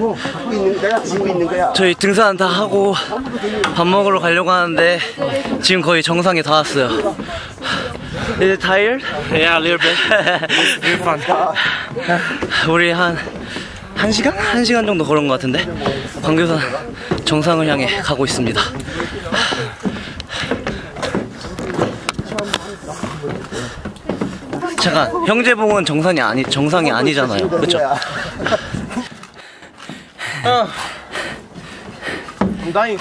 갖고 갖고 있는 내가 지고 있는 거야. 저희 등산 다 하고 밥 먹으러 가려고 하는데 지금 거의 정상에 다 왔어요. Is it tired? Yeah, a little bit. Very fun. 우리 한 1시간? 1시간 정도 걸은 것 같은데 광교산 정상을 향해 가고 있습니다. 잠깐 형제봉은 정상이 아니 정상이 아니잖아요. 그렇죠? 건강히.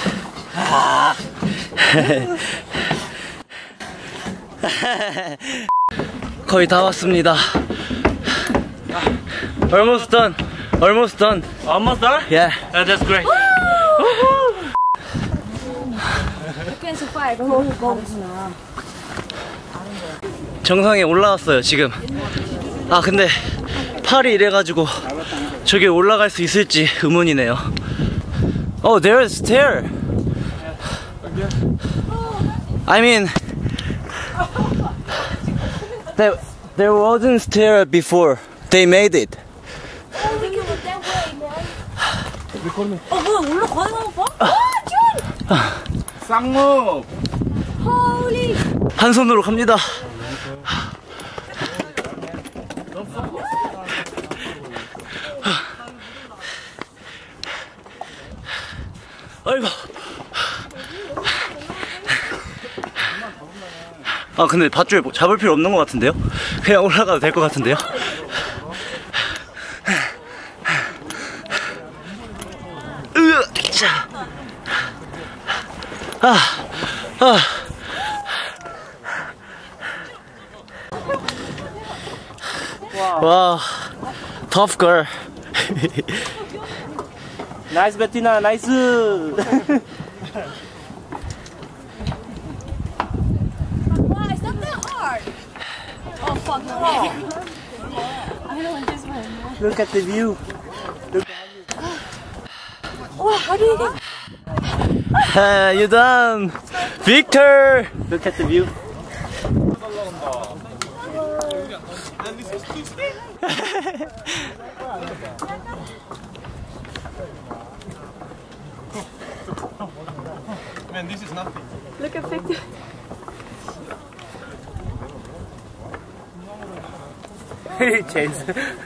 거의 다 왔습니다. Almost done. Almost done. Almost there? Yeah. Uh, that's great. 정상에 올라왔어요 지금 아 근데 팔이 이래가지고 저기 올라갈 수 있을지 의문이네요 Oh there's stair I mean there, there wasn't stair before They made it 어, 뭐야, 올라가는 거 봐? 아, 준! 쌍무. 한 손으로 갑니다 아 근데 밧줄 뭐 잡을 필요 없는 것 같은데요? 그냥 올라가도 될 것 같은데요? 으, 자. 아, 아. 와, tough girl. Bettina. Nice. Why Look at the view. Wow, how do you get... Uh, you done, Victor. Look at the view. Man, this is nothing. Look at Victor. Chance.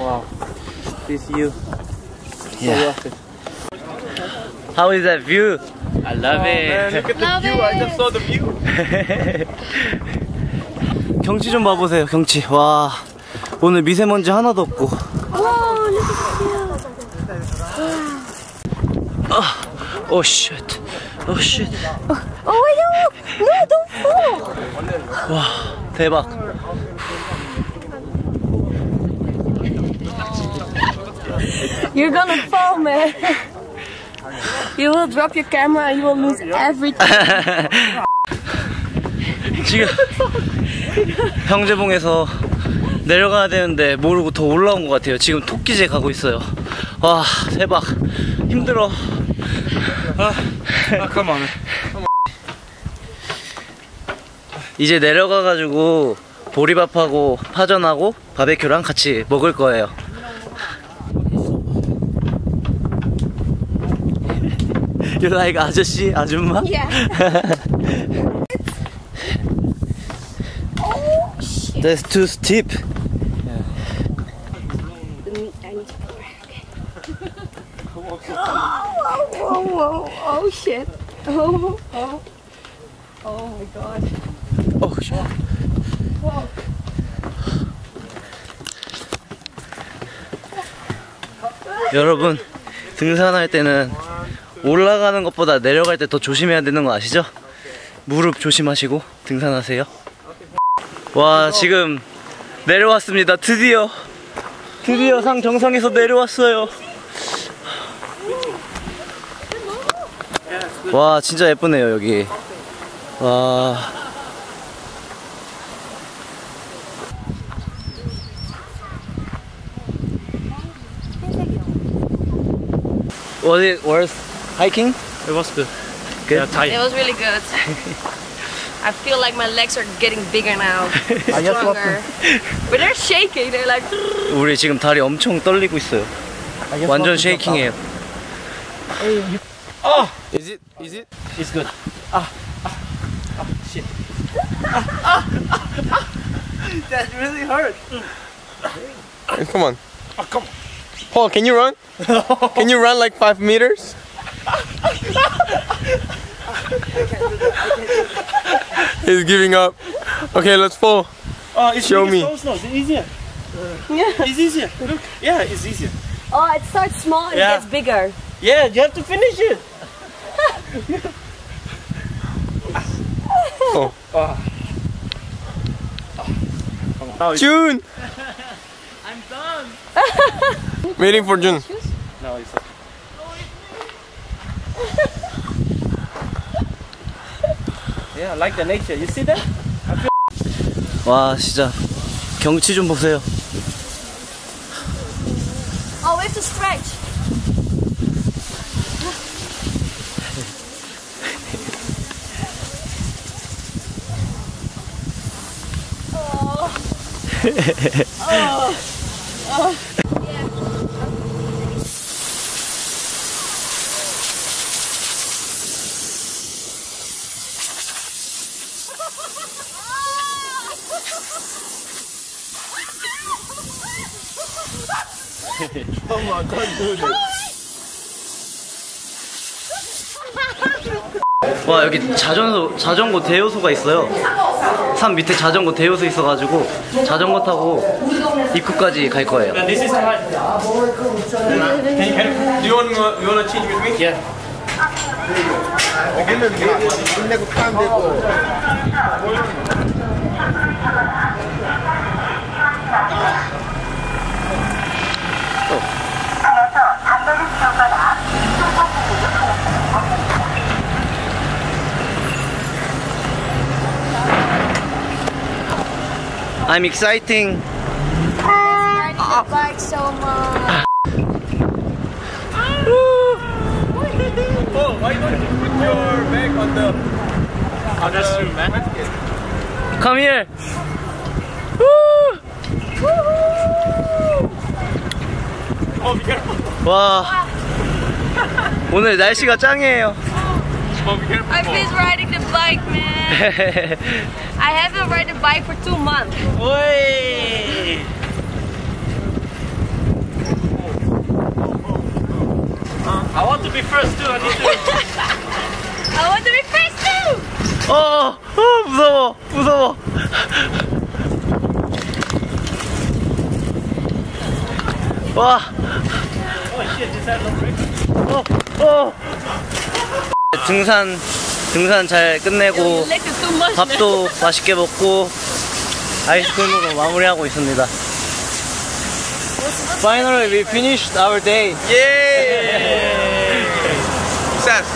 Wow. This view. Yeah. How is that view? I love it. Look at the view. I just saw the view. 경치 좀 봐보세요, 경치. 와, 오늘 미세먼지 하나도 없고. Whoa, look at the view. 오 쉣. 오 쉣. Oh, wait, no. No, don't fall. 와, 대박. You're gonna fall, man. You will drop your camera and you will lose everything. 지금 형제봉에서 내려가야 되는데 모르고 더 올라온 것 같아요. 지금 토끼제 가고 있어요. 와, 대박. 힘들어. Ah, come on. 이제 내려가가지고 보리밥하고 파전하고 바베큐랑 같이 먹을 거예요. You like 아저씨, 아줌마? Yeah. oh, shit. That's too steep. Go back. Oh, whoa, whoa, oh shit. Oh, oh. Oh my god. Oh, shit. 여러분 등산할 때는 올라가는 것보다 내려갈 때 더 조심해야 되는 거 아시죠? 무릎 조심하시고 등산하세요. 와 지금 내려왔습니다. 드디어 드디어 상 정상에서 내려왔어요. 와 진짜 예쁘네요 여기. 와. Was it hiking? It was good. Good. Yeah, tight. It was really good. I feel like my legs are getting bigger now. Stronger. But they're shaking. They're like. 우리 지금 다리 엄청 떨리고 있어요. 완전 쉐이킹해요. Is it? Is it? It's good. That really hurt. Come on. Paul, can you run? Can you run like five meters? He's giving up. Okay, let's fall. Oh, it's Show me. Slow, slow. It's easier. Yeah. It's easier. Look. Yeah, it's easier. Oh, it starts small and Yeah. gets bigger. Yeah, you have to finish it. Oh. Oh. Now it's, June! I'm done. Waiting for June. Yeah, I like the nature. You see that? 와 진짜 경치 좀 보세요. Oh, we have to stretch. 와 여기 자전거 자전거 대여소가 있어요. 산 밑에 자전거 대여소 있어가지고 자전거 타고 입구까지 갈 거예요. This is hard. Do you want you want to change with me? Yeah. 여기는 끝내고 타면 되고. I'm exciting. Riding the bike so much. Oh, why don't you put your bag on the Oh, that's true, man. Come here. Oh. 와 오늘 날씨가 짱이에요. Oh, be careful. I miss riding the bike, man. I haven't ridden the bike for two months. Oi! I want to be first too. I need to. I want to be first too. 어, 어 무서워 무서워. 와. 어, 어. 등산 등산 잘 끝내고. 밥도 맛있게 먹고 아이스크림으로 마무리하고 있습니다. Finally, we finished our day. Yay! Success.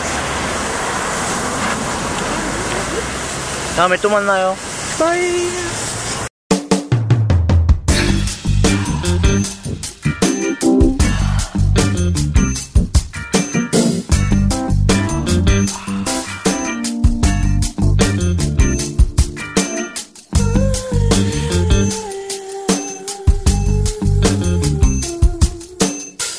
다음에 또 만나요. Bye.